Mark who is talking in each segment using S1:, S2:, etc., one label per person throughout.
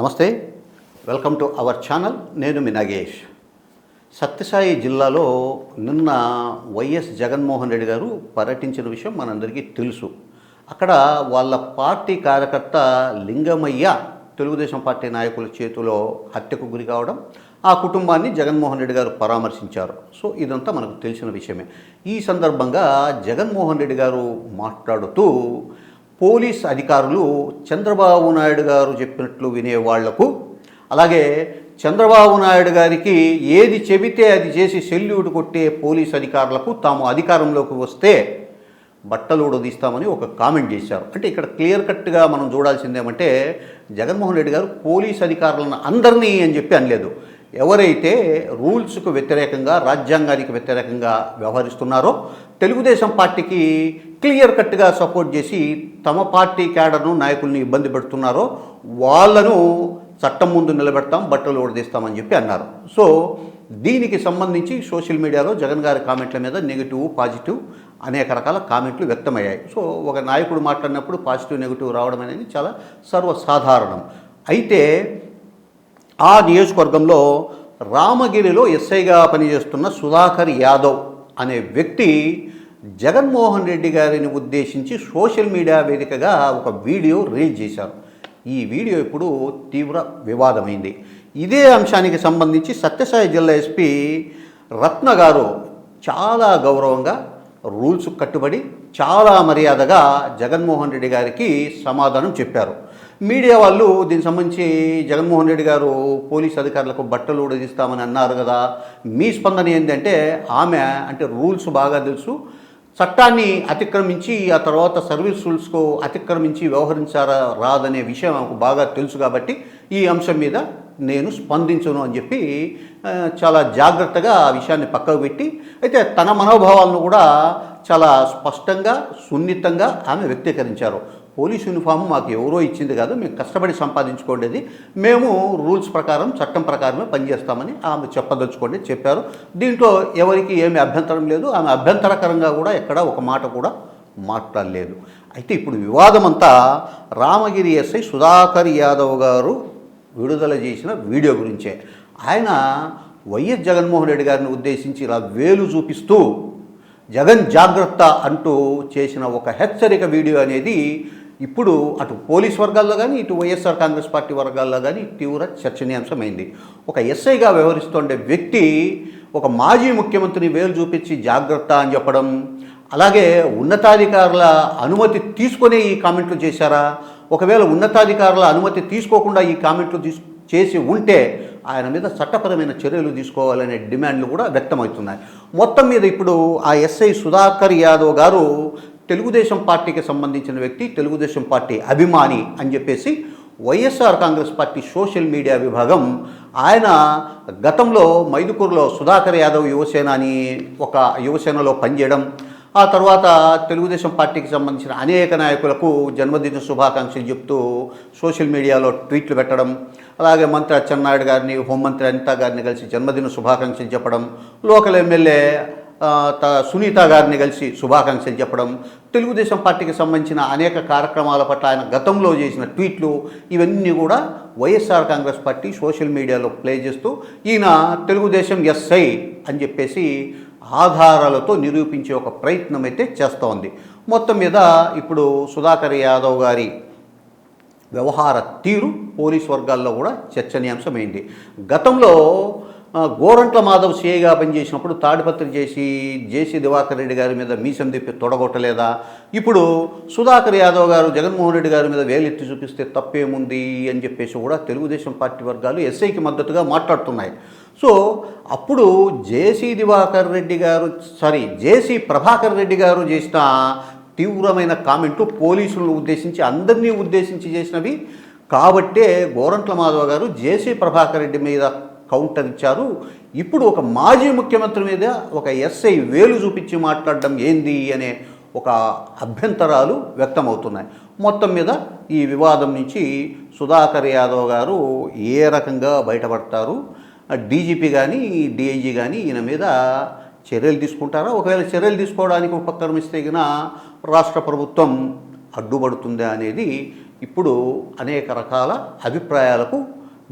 S1: నమస్తే. Welcome to our channel. నేను మీ నాగేష్. సత్యసాయి జిల్లాలో నిన్న వైఎస్ జగన్మోహన్ రెడ్డి గారు పర్యటించిన విషయం మనందరికీ తెలుసు. అక్కడ వాళ్ళ పార్టీ కార్యకర్త లింగమయ్య తెలుగుదేశం పార్టీ నాయకుల చేతిలో హత్యకు గురి కావడం ఆ కుటుంబాన్ని జగన్మోహన్ రెడ్డి గారు పరామర్శించారు. సో ఇదంతా మనకు తెలిసిన విషయమే. ఈ సందర్భంగా జగన్మోహన్ రెడ్డి గారు మాట్లాడుతూ పోలీస్ అధికారులు చంద్రబాబు నాయుడు గారు చెప్పినట్లు వినేవాళ్ళకు అలాగే చంద్రబాబు నాయుడు గారికి ఏది చెబితే అది చేసి సెల్యూట్ కొట్టే పోలీస్ అధికారులకు తాము అధికారంలోకి వస్తే బట్టలు ఉడదీస్తామని ఒక కామెంట్ చేశారు. అంటే ఇక్కడ క్లియర్ కట్గా మనం చూడాల్సిందేమంటే జగన్మోహన్ రెడ్డి గారు పోలీస్ అధికారులను అందరినీ అని చెప్పి అనలేదు. ఎవరైతే రూల్స్కు వ్యతిరేకంగా రాజ్యాంగానికి వ్యతిరేకంగా వ్యవహరిస్తున్నారో తెలుగుదేశం పార్టీకి క్లియర్ కట్గా సపోర్ట్ చేసి తమ పార్టీ క్యాడర్ను నాయకుల్ని ఇబ్బంది పెడుతున్నారో వాళ్ళను చట్టం ముందు నిలబెడతాం బట్టలు ఓడదీస్తామని చెప్పి అన్నారు. సో దీనికి సంబంధించి సోషల్ మీడియాలో జగన్ గారి కామెంట్ల మీద నెగిటివ్ పాజిటివ్ అనేక రకాల కామెంట్లు వ్యక్తమయ్యాయి. సో ఒక నాయకుడు మాట్లాడినప్పుడు పాజిటివ్ నెగిటివ్ రావడం అనేది చాలా సర్వసాధారణం. అయితే ఆ నియోజకవర్గంలో రామగిరిలో ఎస్ఐగా పనిచేస్తున్న సుధాకర్ యాదవ్ అనే వ్యక్తి జగన్మోహన్ రెడ్డి గారిని ఉద్దేశించి సోషల్ మీడియా వేదికగా ఒక వీడియో రిలీజ్ చేశారు. ఈ వీడియో ఇప్పుడు తీవ్ర వివాదమైంది. ఇదే అంశానికి సంబంధించి సత్యసాయి జిల్లా ఎస్పీ రత్న గారు చాలా గౌరవంగా రూల్స్ కట్టుబడి చాలా మర్యాదగా జగన్మోహన్ రెడ్డి గారికి సమాధానం చెప్పారు. మీడియా వాళ్ళు దీనికి సంబంధించి జగన్మోహన్ రెడ్డి గారు పోలీస్ అధికారులకు బట్టలు ఉడదీస్తామని అన్నారు కదా. మీ స్పందన ఏంటంటే ఆమె అంటే రూల్స్ బాగా తెలుసు. చట్టాన్ని అతిక్రమించి ఆ తర్వాత సర్వీస్ రూల్స్కు అతిక్రమించి వ్యవహరించారా రాదనే విషయం ఆమెకు బాగా తెలుసు కాబట్టి ఈ అంశం మీద నేను స్పందించను అని చెప్పి చాలా జాగ్రత్తగా ఆ విషయాన్ని పక్కకు పెట్టి అయితే తన మనోభావాలను కూడా చాలా స్పష్టంగా సున్నితంగా ఆమె వ్యక్తీకరించారు. పోలీస్ యూనిఫామ్ మాకు ఎవరో ఇచ్చింది కాదు మేము కష్టపడి సంపాదించుకోండేది మేము రూల్స్ ప్రకారం చట్టం ప్రకారమే పనిచేస్తామని ఆమె చెప్పదలుచుకోండి చెప్పారు. దీంట్లో ఎవరికి ఏమి అభ్యంతరం లేదు. ఆమె అభ్యంతరకరంగా కూడా ఎక్కడ ఒక మాట కూడా మాట్లాడలేదు. అయితే ఇప్పుడు వివాదం అంతా రామగిరి ఎస్ఐ సుధాకర్ యాదవ్ గారు విడుదల చేసిన వీడియో గురించే. ఆయన వైఎస్ జగన్మోహన్ రెడ్డి గారిని ఉద్దేశించి ఇలా వేలు చూపిస్తూ జగన్ జాగ్రత్త అంటూ చేసిన ఒక హెచ్చరిక వీడియో అనేది ఇప్పుడు అటు పోలీస్ వర్గాల్లో కానీ ఇటు వైఎస్ఆర్ కాంగ్రెస్ పార్టీ వర్గాల్లో కానీ తీవ్ర చర్చనీయాంశమైంది. ఒక ఎస్ఐగా వ్యవహరిస్తుండే వ్యక్తి ఒక మాజీ ముఖ్యమంత్రిని వేలు చూపించి జాగ్రత్త అని చెప్పడం అలాగే ఉన్నతాధికారుల అనుమతి తీసుకునే ఈ కామెంట్లు చేశారా? ఒకవేళ ఉన్నతాధికారుల అనుమతి తీసుకోకుండా ఈ కామెంట్లు తీసు చేసి ఉంటే ఆయన మీద చట్టపరమైన చర్యలు తీసుకోవాలనే డిమాండ్లు కూడా వ్యక్తమవుతున్నాయి. మొత్తం మీద ఇప్పుడు ఆ ఎస్ఐ సుధాకర్ యాదవ్ గారు తెలుగుదేశం పార్టీకి సంబంధించిన వ్యక్తి తెలుగుదేశం పార్టీ అభిమాని అని చెప్పేసి YSR Congress party social media విభాగం ఆయన గతంలో మైదుకూరులో సుధాకర్ యాదవ్ యువసేన అని ఒక యువసేనలో పనిచేయడం ఆ తర్వాత తెలుగుదేశం పార్టీకి సంబంధించిన అనేక నాయకులకు జన్మదిన శుభాకాంక్షలు చెప్తూ సోషల్ మీడియాలో ట్వీట్లు పెట్టడం అలాగే మంత్రి అచ్చెన్నాయుడు గారిని హోంమంత్రి అనితా గారిని కలిసి జన్మదిన శుభాకాంక్షలు చెప్పడం లోకల్ ఎమ్మెల్యే సునీత గారిని కలిసి శుభాకాంక్షలు చెప్పడం తెలుగుదేశం పార్టీకి సంబంధించిన అనేక కార్యక్రమాల పట్ల ఆయన గతంలో చేసిన ట్వీట్లు ఇవన్నీ కూడా వైఎస్ఆర్ కాంగ్రెస్ పార్టీ సోషల్ మీడియాలో ప్లే చేస్తూ ఈయన తెలుగుదేశం ఎస్ఐ అని చెప్పేసి ఆధారాలతో నిరూపించే ఒక ప్రయత్నం అయితే చేస్తోంది మొత్తం మీద ఇప్పుడు సుధాకర్ యాదవ్ గారి వ్యవహార తీరు పోలీస్ వర్గాల్లో కూడా చర్చనీయాంశమైంది. గతంలో గోరంట్ల మాధవ్ సిఐగా పనిచేసినప్పుడు తాడిపత్రి చేసి జేసీ దివాకర్ రెడ్డి గారి మీద మీసం తిప్పి తొడగొట్టలేదా? ఇప్పుడు సుధాకర్ యాదవ్ గారు జగన్మోహన్ రెడ్డి గారి మీద వేలెత్తి చూపిస్తే తప్పేముంది అని చెప్పేసి కూడా తెలుగుదేశం పార్టీ వర్గాలు ఎస్ఐకి మద్దతుగా మాట్లాడుతున్నాయి. సో అప్పుడు జేసీ దివాకర్ రెడ్డి గారు సారీ జేసీ ప్రభాకర్ రెడ్డి గారు చేసిన తీవ్రమైన కామెంట్లు పోలీసులను ఉద్దేశించి అందరినీ ఉద్దేశించి చేసినవి. కాబట్టే గోరంట్ల మాధవ గారు జేసీ ప్రభాకర్ రెడ్డి మీద కౌంటర్ ఇచ్చారు. ఇప్పుడు ఒక మాజీ ముఖ్యమంత్రి మీద ఒక ఎస్ఐ వేలు చూపించి మాట్లాడడం ఏంది అనే ఒక అభ్యంతరాలు వ్యక్తమవుతున్నాయి. మొత్తం మీద ఈ వివాదం నుంచి సుధాకర్ యాదవ్ గారు ఏ రకంగా బయటపడతారు? డీజీపీ కానీ డిఐజీ కానీ ఈయన మీద చర్యలు తీసుకుంటారా? ఒకవేళ చర్యలు తీసుకోవడానికి ఉపక్రమిస్తే గిన రాష్ట్ర ప్రభుత్వం అడ్డుపడుతుందా అనేది ఇప్పుడు అనేక రకాల అభిప్రాయాలకు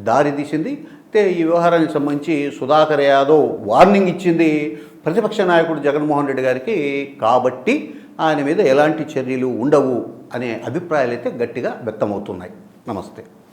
S1: దారితీసింది అయితే ఈ వ్యవహారానికి సంబంధించి సుధాకర్ యాదవ్ వార్నింగ్ ఇచ్చింది ప్రతిపక్ష నాయకుడు జగన్మోహన్ రెడ్డి గారికి. కాబట్టి ఆయన మీద ఎలాంటి చర్యలు ఉండవు అనే అభిప్రాయాలు అయితే గట్టిగా వ్యక్తమవుతున్నాయి. నమస్తే.